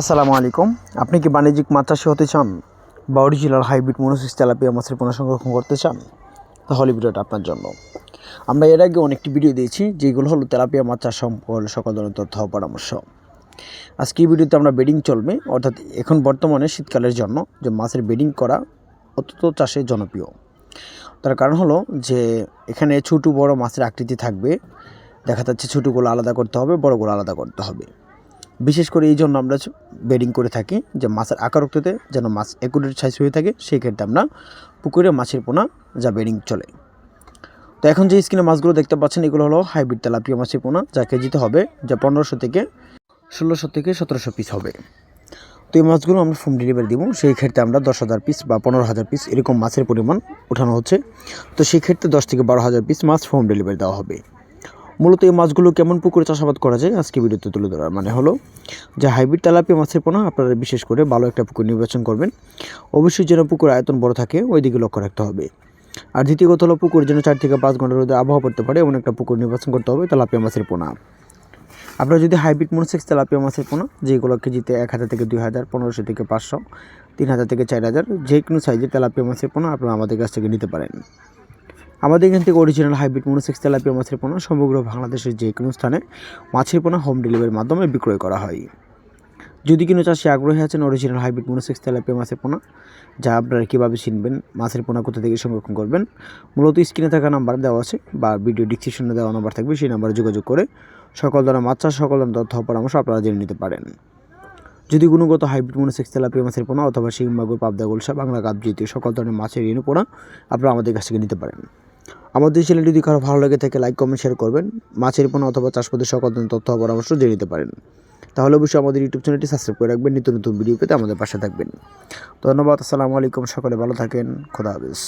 আসসালামু আলাইকুম। আপনি কি বাণিজ্যিক মাছ চাষি হতে চান? বা অরিজিনাল হাইব্রিড মনোসিস তেলাপিয়া মাছের পোনা সংরক্ষণ করতে চান? তাহলে ভিডিওটা আপনার জন্য। আমরা এর আগে অনেকটি ভিডিও দিয়েছি, যেগুলো হলো তেলাপিয়া মাছ চাষ সম্পর্কে সকল ধরনের তথ্য পরামর্শ। আজকে এই ভিডিওতে আমরা বেডিং চলবে, অর্থাৎ এখন বর্তমানে শীতকালের জন্য যে মাছের বেডিং করা অত্যন্ত চাষে জনপ্রিয়। তার কারণ হলো যে এখানে ছোটো বড় মাছের আকৃতি থাকবে, দেখা যাচ্ছে ছোটোগুলো আলাদা করতে হবে, বড়গুলো আলাদা করতে হবে। বিশেষ করে এই জন্য আমরা বেডিং করে থাকি যে মাছের আকার উক্ততে যেন মাছ একুরেট সাইজ হয়ে থাকে, সেই ক্ষেত্রে আমরা পুকুরে মাছের পোনা যা বেডিং চলে। তো এখন যে স্ক্রিনে মাছগুলো দেখতে পাচ্ছেন, এগুলো হলো হাইব্রিড তেলাপিয়া মাছের পোনা, যা কেজিতে হবে যা পনেরোশো থেকে ষোলোশো থেকে সতেরোশো পিস হবে। তো এই মাছগুলো আমরা হোম ডেলিভারি দিব, সেই ক্ষেত্রে আমরা দশ হাজার পিস বা পনেরো হাজার পিস এরকম মাছের পরিমাণ ওঠানো হচ্ছে। তো সেই ক্ষেত্রে দশ থেকে বারো হাজার পিস মাছ হোম ডেলিভারি দেওয়া হবে। মূলত এই মাছগুলো কেমন পুকুরে চাষাবাদ করা যায়? আজকে ভিডিওতে তুলে ধরার মানে হলো যে হাইব্রিড তেলাপিয়া মাছের পোনা, আপনারা বিশেষ করে ভালো একটা পুকুর নির্বাচন করবেন। অবশ্যই যেন পুকুর আয়তন বড় থাকে ওই দিকে লক্ষ্য রাখতে হবে। আর দ্বিতীয় কথা হলো পুকুর যেন চার থেকে পাঁচ ঘণ্টার রোদে আবহাওয়া পড়তে পারে, এমন একটা পুকুর নির্বাচন করতে হবে তেলাপিয়া মাছের পোনা। আপনারা যদি হাইব্রিড মনোসেক্স তেলাপিয়া মাছের পোনা, যেগুলো কেজিতে এক হাজার থেকে দুই হাজার, পনেরোশো থেকে পাঁচশো, তিন হাজার থেকে চার হাজার, যে কোনো সাইজের তেলাপিয়া মাছের পোনা আপনারা আমাদের কাছ থেকে নিতে পারেন। আমাদের এখান থেকে অরিজিনাল হাইব্রিড মনোসেক্স তেলাপিয়া মাছের পোনা সমগ্র বাংলাদেশের যে কোনো স্থানে মাছের পোনা হোম ডেলিভারির মাধ্যমে বিক্রয় করা হয়। যদি কোনো চাষি আগ্রহী আছেন অরিজিনাল হাইব্রিড মনোসেক্স তেলাপিয়া মাছের পোনা, যা আপনারা কীভাবে চিনবেন, মাছের পোনা কোথা থেকে সংরক্ষণ করবেন, মূলত স্ক্রিনে থাকা নাম্বার দেওয়া আছে বা ভিডিও ডিসক্রিপশনে দেওয়া নাম্বার থাকবে, সেই নাম্বারে যোগাযোগ করে সকল ধরনের মাছ চাষ, সকল ধরনের তথ্য পরামর্শ আপনারা জেনে নিতে পারেন। যদি গুণগত হাইব্রিড মনোসেক্স তেলাপিয়া মাছের পোনা অথবা শিং পাবদা, গোলসা, বাংলা কাপ জাতীয় সকল ধরনের মাছের ঋণ পোনা আপনারা আমাদের কাছ থেকে নিতে পারেন। আমাদের চ্যানেলটি যদি কারও ভালো লাগে থাকে লাইক কমেন্ট শেয়ার করবেন। মাছের পণ্য অথবা চাষপদের সকল ধরনের তথ্য পরামর্শ জেনে নিতে পারেন। তাহলে অবশ্যই আমাদের ইউটিউব চ্যানেলটি সাবস্ক্রাইব করে রাখবেন, নিত্য নতুন ভিডিও পেতে আমাদের পাশে থাকবেন। ধন্যবাদ, আসসালামু আলাইকুম, সকলে ভালো থাকেন, খোদা হাফিজ।